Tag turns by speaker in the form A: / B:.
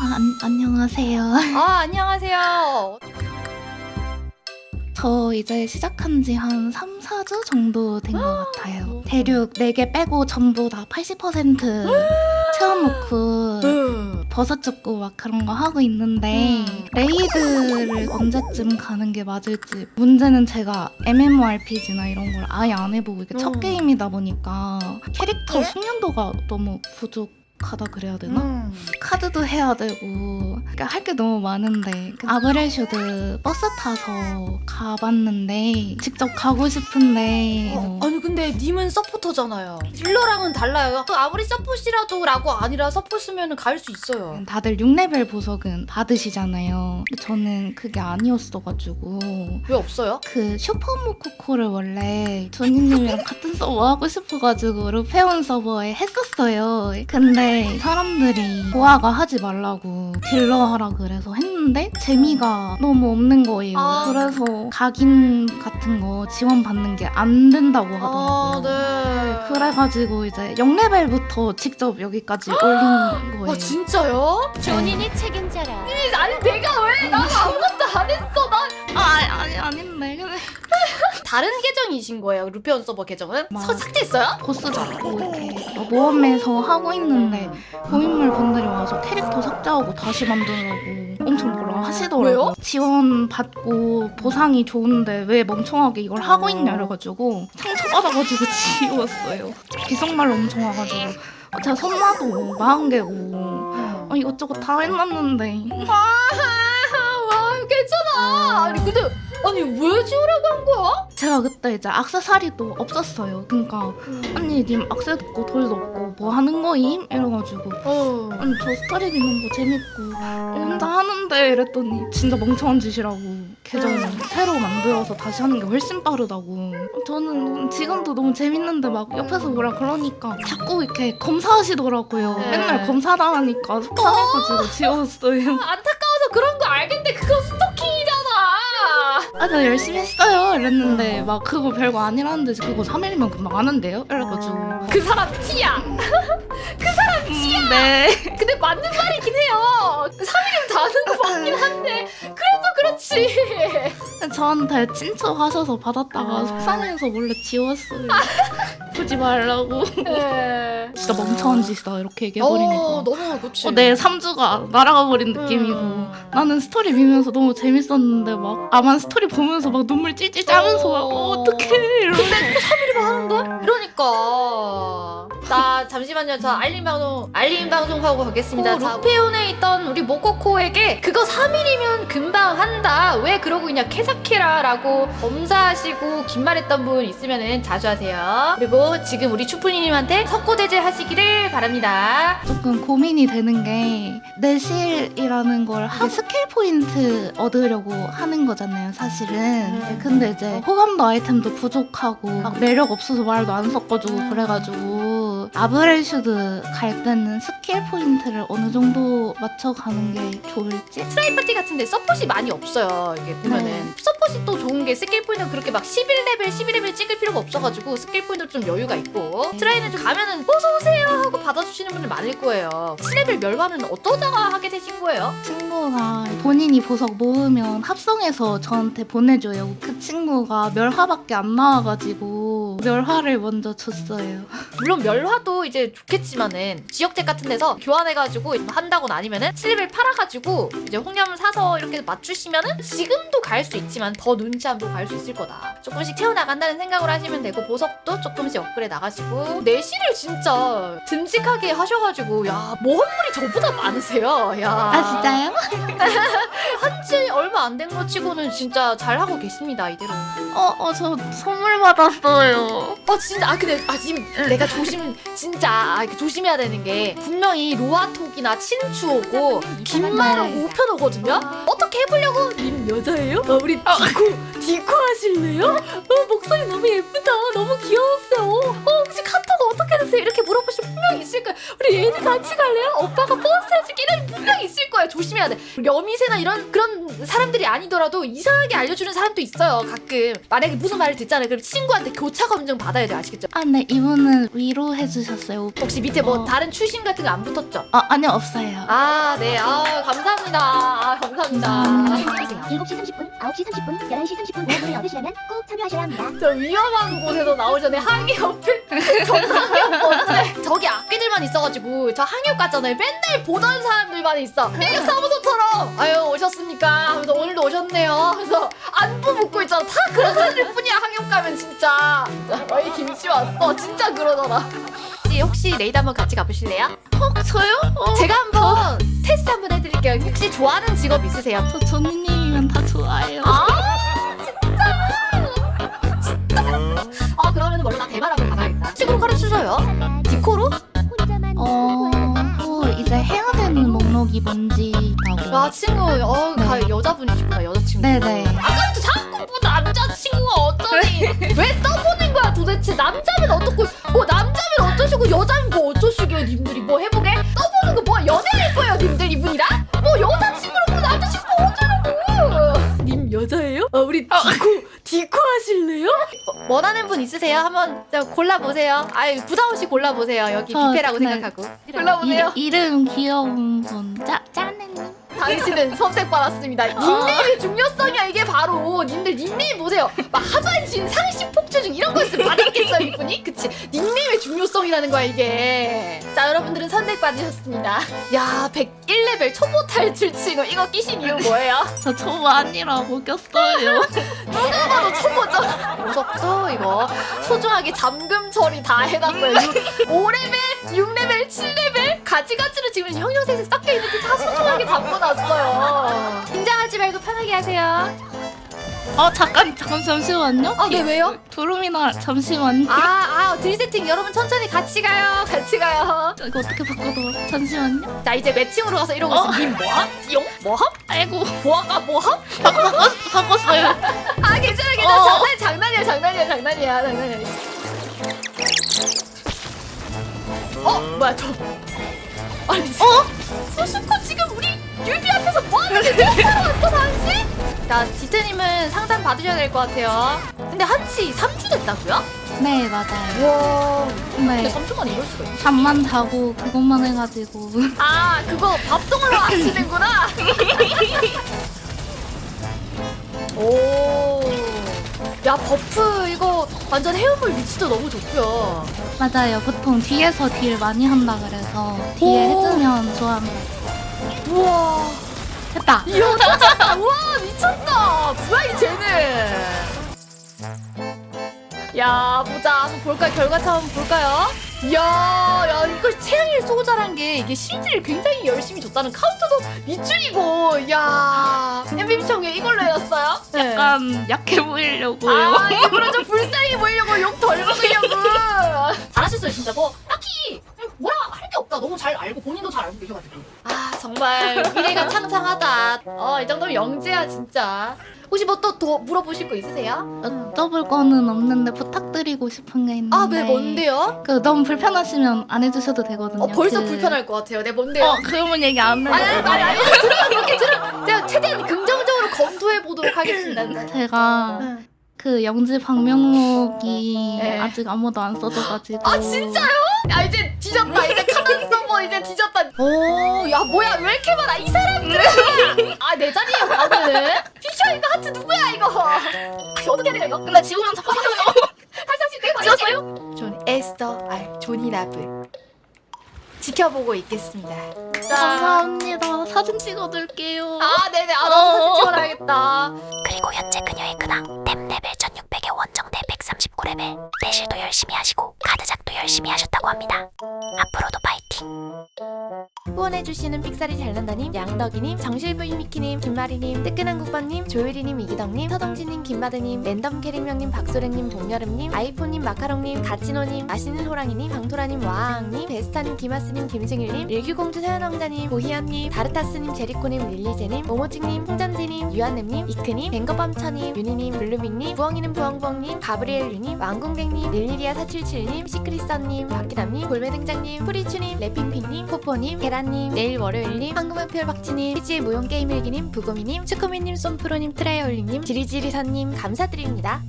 A: 아, 안, 안녕하세요.
B: 아 안녕하세요.
A: 저 이제 시작한 지 한 3, 4주 정도 된 것 같아요. 대륙 4개 빼고 전부 다 80% 채워놓고 버섯 줍고 막 그런 거 하고 있는데
B: 음.
A: 레이드를 언제쯤 가는 게 맞을지 문제는 제가 MMORPG나 이런 걸 아예 안 해보고 이게 첫
B: 음.
A: 게임이다 보니까 캐릭터
B: 예?
A: 숙련도가 너무 부족 하다 그래야 되나?
B: 음.
A: 카드도 해야 되고 그러니까 할 게 너무 많은데 그 아브렐슈드 버스 타서 가봤는데 직접 가고 싶은데
B: 어, 아니 근데 님은 서포터잖아요. 딜러랑은 달라요. 그 아무리 서포시라도라고 아니라 서포스면은 갈수 있어요.
A: 다들 6레벨 보석은 받으시잖아요 근데 저는 그게 아니었어가지고
B: 왜 없어요?
A: 그 슈퍼모코코를 원래 조니님이랑 같은 서버 하고 싶어가지고 루페온 서버에 했었어요 근데 사람들이 보아가 하지 말라고 딜러 하라 그래서 했는데 재미가 너무 없는 거예요
B: 아.
A: 그래서 각인 같은 거 지원 받는 게 안 된다고
B: 아
A: 하더라고요
B: 네.
A: 그래가지고 이제 0레벨부터 직접 여기까지 올린 거예요
B: 아 진짜요?
C: 존인이 책임져라.
B: 아니 내가 왜? 나 아무것도 다른 계정이신 거예요. 루페온 서버 계정은?
A: 막-
B: 서 삭제했어요?
A: 보스 잡고 이렇게 뭐 모험에서 하고 있는데 고인물 분들이 와서 캐릭터 삭제하고 다시 만들라고 엄청 뭐라 하시더라고요.
B: 왜요?
A: 지원 받고 보상이 좋은데 왜 멍청하게 이걸 하고 있냐 이래가지고 상처받아가지고 지웠어요. 비속말로 엄청 와가지고 아, 제가 선마도 마흔 개고 어, 이것저것 다 해놨는데
B: 와 괜찮아. 아니 근데 아니 왜 지우라고 한 거야?
A: 제가 그때 이제 악세사리도 없었어요. 그러니까 언니 님 악세도 없고 돌도 없고 뭐 하는 거임? 이래가지고
B: 어.
A: 아니 저 스토리 미는 거 재밌고 혼자 하는데 이랬더니 진짜 멍청한 짓이라고 계정 새로 만들어서 다시 하는 게 훨씬 빠르다고 저는 지금도 너무 재밌는데 막 옆에서 뭐라 그러니까 자꾸 이렇게 검사하시더라고요
B: 네.
A: 맨날 검사당하니까 속상해가지고 지웠어요
B: 안타까워서 그런 거 알겠는데 그거 스토킹이잖 아.
A: 아나 열심히 했어요 이랬는데 막 그거 별거 아니라는데 그거 3일이면 금방 아는데요? 이래가지고
B: 그 사람 티야.
A: 음, 네
B: 근데 맞는 말이긴 해요. 3일이면 다 아는 거 맞긴 한데 그래도 그렇지.
A: 저한테 친추하셔서 받았다가
B: 아.
A: 속상해서 몰래 지웠어요 보지 말라고
B: 네.
A: 진짜 멍청한 짓이다 이렇게 얘기해버리니까
B: 어, 너무 그치.
A: 어, 내 3주가 날아가 버린 느낌이고
B: 음.
A: 나는 스토리 미면서 너무 재밌었는데 막 아만 스토리 보면서 막 눈물 찔찔 짜면서 막 어, 어떡해 이러면서
B: 3일이면 하는데? 그러니까 나 잠시만요. 저 알림 방송 알림 방송 하고 가겠습니다.
A: 어,
B: 자, 루페온에 있던 우리 모코코에게 그거 3일이면 금방 한다. 왜 그러고 있냐? 케사키라라고 검사하시고 긴 말했던 분 있으면은 자주 하세요. 그리고 지금 우리 추플리님한테 석고대제 하시기를 바랍니다.
A: 조금 고민이 되는 게 내실이라는 걸 하게 스킬 포인트 얻으려고 하는 거잖아요 사실은.
B: 음.
A: 근데 이제 호감도 아이템도 부족하고 막 매력 없어서 말도 안 섞어주고
B: 음.
A: 그래가지고 아브렐슈드 갈 때는 스킬 포인트를 어느 정도 맞춰가는 게 좋을지
B: 트라이 파티 같은데 서폿이 많이 없어요. 이게 보면은
A: 네.
B: 서폿이 또 좋은 게 스킬 포인트 그렇게 막 11레벨, 12레벨 찍을 필요가 없어가지고 스킬 포인트 좀 여유가 있고 트라이는 좀 가면은 어서 오세요 하고 받아주시는 분들 많을 거예요. 7레벨 멸화는 어떠다가 하게 되신 거예요?
A: 친구가 본인이 보석 모으면 합성해서 저한테 보내줘요. 그 친구가 멸화밖에 안 나와가지고 멸화를 먼저 줬어요.
B: 물론 멸화도 이제 좋겠지만은 지역택 같은 데서 교환해가지고 한다거나 아니면은 7레벨 팔아가지고 이제 홍염 사서 이렇게 맞추시면은 지금도 갈 수 있지만 더 눈치 안 보고 갈수 있을 거다. 조금씩 채워나간다는 생각으로 하시면 되고 보석도 조금씩 업그레이드 나가시고 내실을 진짜 듬직하게 하셔가지고 야 모험물이 저보다 많으세요. 야.
A: 아 진짜요?
B: 한지 얼마 안 된 거 치고는 진짜 잘 하고 계십니다 이대로.
A: 어, 어, 저 선물 받았어요.
B: 어 진짜 아 근데 아 지금 내가 조심 진짜 아, 이렇게 조심해야 되는 게 분명히 로아톡이나 친추오고 김말하고 우편오거든요. 어떻게 해보려고 님 여자예요? 어, 우리 디코 디코 하실래요? 어, 목소리 너무 예쁘다. 너무 귀여웠어요. 우리 얘들 같이 갈래요? 오빠가 버스 해줄게 이런 분명히 있을 거예요. 조심해야 돼. 여미새나 이런 그런 사람들이 아니더라도 이상하게 알려주는 사람도 있어요. 가끔 만약에 무슨 말을 듣잖아요. 그럼 친구한테 교차 검증 받아야 돼요. 아시겠죠?
A: 아, 네, 이분은 위로해주셨어요.
B: 혹시 밑에 뭐
A: 어.
B: 다른 추심 같은 거 안 붙었죠?
A: 아, 아니요, 없어요.
B: 아, 네. 아, 감사합니다.
C: 7시 30분, 9시 30분, 11시 30분 모험을 얻으시려면 꼭 참여하셔야 합니다.
B: 저 위험한 곳에서 나오전에 항해 옆에 정상이 없는데 저기 악기들만 있어가지고 저 항역 갔잖아요. 맨날 보던 사람들만 있어. 항역 사무소처럼 아유 오셨습니까? 하면서 오늘도 오셨네요. 하면서 안부 묻고 있잖아. 다 그런 사람들 뿐이야 항역 가면 진짜. 어이 김씨 왔어. 진짜 그러더라. 혹시 레이드 한번 같이 가보실래요?
A: 어, 저요? 어,
B: 제가 한번 테스트 한번 해드릴게요. 혹시 좋아하는 직업 있으세요?
A: 저 전이님이면 다 좋아해요.
B: 아아
A: 목록이 뭔지라고.
B: 와 친구 어
A: 네.
B: 가 여자분이시구나 여자친구.
A: 네네.
B: 아까부터 자꾸 뭐 남자친구가 어쩌니 왜 떠보는 거야 도대체 남자면 어떻고 분 있으세요? 한번 좀 골라보세요 아이 부담 없이 골라보세요 여기
A: 저
B: 뷔페라고
A: 그날-
B: 생각하고 골라보세요
A: 이, 이름 귀여운 분. 짜, 짜네님.
B: 당신은 선택받았습니다. 닉네임의 중요성이야 이게 바로. 님들 닉네임 보세요. 막 하반신, 상식 폭주 중 이런 거 있으면 받았겠어요 이분이? 그치? 닉네임의 중요성이라는 거야 이게. 자 여러분들은 선택받으셨습니다. 야 101레벨 초보 탈출 친구 이거 끼신 이유 뭐예요?
A: 저 초보 아니라고 꼈어요.
B: 누가 봐도 초보죠. 무섭죠 이거. 소중하게 잠금 처리 다 해놨어요. 5레벨, 6레벨, 7레벨 가지가지로 지금 형형색색 섞여 있는데 다 소중하게 잠궈놨어요. 긴장하지 말고 편하게 하세요.
A: 어, 잠깐, 잠깐, 잠시만요.
B: 아, 네, 왜요?
A: 두루미나, 잠시만요.
B: 아, 아, 드리세팅 여러분 천천히 같이 가요. 같이 가요.
A: 이거 어떻게 바꿔서 잠시만요.
B: 자, 이제 매칭으로 가서 이러고
A: 어?
B: 있어. 님 뭐함? 띠용? 뭐함?
A: 아이고,
B: 보아가 뭐함?
A: 바꿨, 바꿨어요.
B: 아, 괜찮아, 괜찮아.
A: 어.
B: 장난, 장난이야, 장난이야, 장난이야, 장난이야. 어, 뭐야, 저. 아니, 어? 소스코 지금 우리 유비 앞에서 뭐 하는 거야? 왔어, 당신? 자, 지트님은 상담 받으셔야 될 것 같아요. 근데 한치 3주 됐다고요?
A: 네, 맞아요.
B: 와. 근데
A: 네.
B: 3주 만에 이럴 수가 있어.
A: 잠만 자고 그것만 해가지고.
B: 아 그거 밥동으로 하시는구나 오 야 버프 이거 완전 헤어물 위치도 너무 좋고요
A: 맞아요. 보통 뒤에서 딜 많이 한다 그래서 뒤에
B: 오.
A: 해주면 좋아한다.
B: 우와
A: 됐다.
B: 이야 미쳤다 우와 미쳤다 뭐야 이 쟤는 야 보자 한번 볼까 요 결과차 한번 볼까요 이 야 야 이거 최양일 소자란 게 이게 실드를 굉장히 열심히 줬다는 카운터도 밑줄이고 이야 MVP 청에 이걸로 해놨어요 네.
A: 약간 약해 보이려고요.
B: 아 일부러 좀 불쌍해 보이려고 욕 덜 먹으려고 잘하셨어요 진짜 뭐 딱히 없다 너무 잘 알고 본인도 잘 알고 계셔가지고 아 정말 미래가 창창하다 어 이 정도면 영재야 진짜 혹시 뭐 또 더 물어보실 거 있으세요?
A: 여쭤볼 거는 없는데 부탁드리고 싶은 게 있는데.
B: 아네 뭔데요?
A: 그 너무 불편하시면 안 해주셔도 되거든요.
B: 어 벌써
A: 그-
B: 불편할 것 같아요 네 뭔데요?
A: 어 그러면 얘기 안 해요.
B: 아니 아니 아니 아니 들어 그렇게 들어 제가 최대한 긍정적으로 검토해 보도록 하겠습니다 네.
A: 제가
B: 응.
A: 그 영지 방명록이
B: 네.
A: 아직 아무도 안 써져가지고.
B: 아 진짜요? 야 이제 뒤졌다 이제 서버 이제 뒤졌다. 오 야 뭐야 왜 이렇게 많아? 이 사람들은. 아내 자리에 가면은 피셔 이거 하트 누구야 이거? 아, 어떻게 해야 돼 이거
A: 근데 지우면 자꾸 살려.
B: 살짝씩 내가 지웠어요? 존 에스더 알 존이 라브 지켜보고 있겠습니다.
A: 감사합니다. 사진 찍어둘게요.
B: 아 네네. 아 나도 사진 찍어놔야겠다.
D: 그리고 현재 그녀의 근황. 템 레벨 1600에 원정대 139레벨. 대실도 열심히 하시고 카드작도 열심히 하셨다고 합니다. 앞으로도 파이팅
B: 후원해주시는 픽사리 잘난다님, 양덕이님, 정실부인 미키님, 김마리님, 뜨끈한 국밥님, 조유리님, 이기덕님, 서동진님, 김마드님, 랜덤 캐릭명님, 박소랭님, 봄여름님, 아이폰님, 마카롱님, 가치노님, 맛있는 호랑이님, 방토라님, 와앙님, 베스타님, 디마스님, 김승일님, 일규공주 서연왕자님, 보희연님, 다르타스님, 제리코님, 릴리제님, 모모찡님, 홍잔디님, 유한nem님, 이크님, 뱅거밤처님, 유니님, 블루밍님, 부엉이는 부엉부엉님, 가브리엘 유님, 왕궁댕님, 릴리리아 477님, 시크리스언님, 박기남님, 골매등장님, 프리추님, 래핑핑님, 포포님, 계란님, 내일 월요일님, 황금은표 박지님, 피지의 무용게임일기님, 부고미님, 츠코미님, 쏨프로님, 트라이올리님, 지리지리선님 감사드립니다.